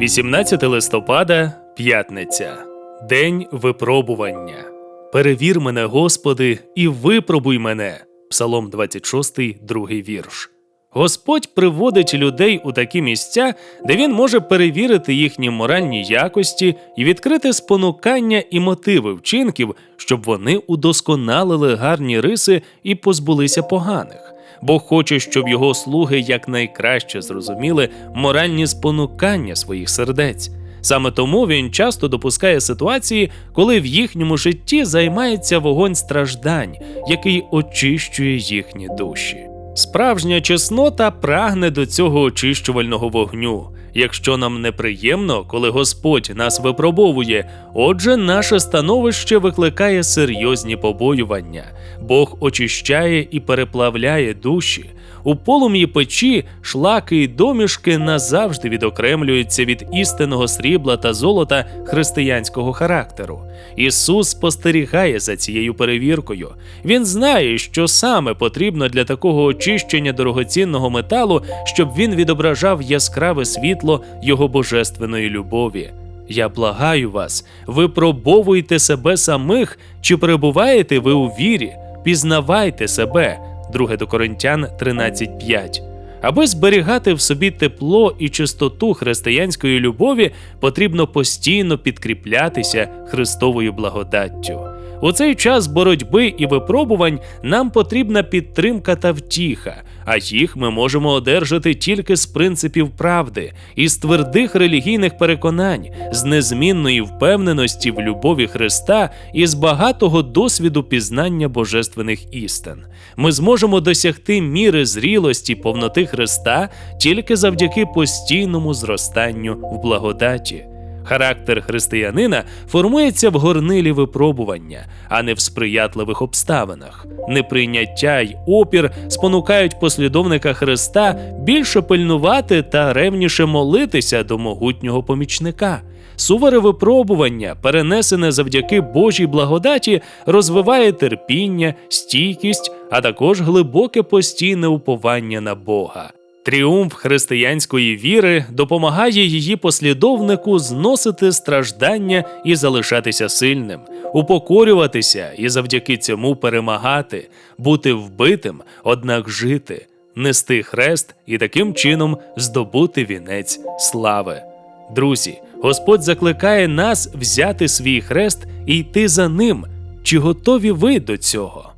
18 листопада, п'ятниця, День випробування. Перевір мене, Господи, і випробуй мене. Псалом 26, другий вірш. Господь приводить людей у такі місця, де він може перевірити їхні моральні якості і відкрити спонукання і мотиви вчинків, щоб вони удосконалили гарні риси і позбулися поганих. Бог хоче, щоб його слуги якнайкраще зрозуміли моральні спонукання своїх сердець. Саме тому він часто допускає ситуації, коли в їхньому житті займається вогонь страждань, який очищує їхні душі. Справжня чеснота прагне до цього очищувального вогню. Якщо нам неприємно, коли Господь нас випробовує, отже, наше становище викликає серйозні побоювання. Бог очищає і переплавляє душі. У полум'ї печі шлаки й домішки назавжди відокремлюються від істинного срібла та золота християнського характеру. Ісус спостерігає за цією перевіркою. Він знає, що саме потрібно для такого очищення дорогоцінного металу, щоб він відображав яскраве світло Його божественної любові. Я благаю вас, випробовуйте себе самих, чи перебуваєте ви у вірі, пізнавайте себе. 2 до Коринтян 13.5. Аби зберігати в собі тепло і чистоту християнської любові, потрібно постійно підкріплятися Христовою благодаттю. У цей час боротьби і випробувань нам потрібна підтримка та втіха, а їх ми можемо одержати тільки з принципів правди, із твердих релігійних переконань, з незмінної впевненості в любові Христа і з багатого досвіду пізнання божественних істин. Ми зможемо досягти міри зрілості повноти Христа тільки завдяки постійному зростанню в благодаті. Характер християнина формується в горнилі випробування, а не в сприятливих обставинах. Неприйняття й опір спонукають послідовника Христа більше пильнувати та ревніше молитися до могутнього помічника. Суворе випробування, перенесене завдяки Божій благодаті, розвиває терпіння, стійкість, а також глибоке постійне уповання на Бога. Тріумф християнської віри допомагає її послідовнику зносити страждання і залишатися сильним, упокорюватися і завдяки цьому перемагати, бути вбитим, однак жити, нести хрест і таким чином здобути вінець слави. Друзі, Господь закликає нас взяти свій хрест і йти за ним. Чи готові ви до цього?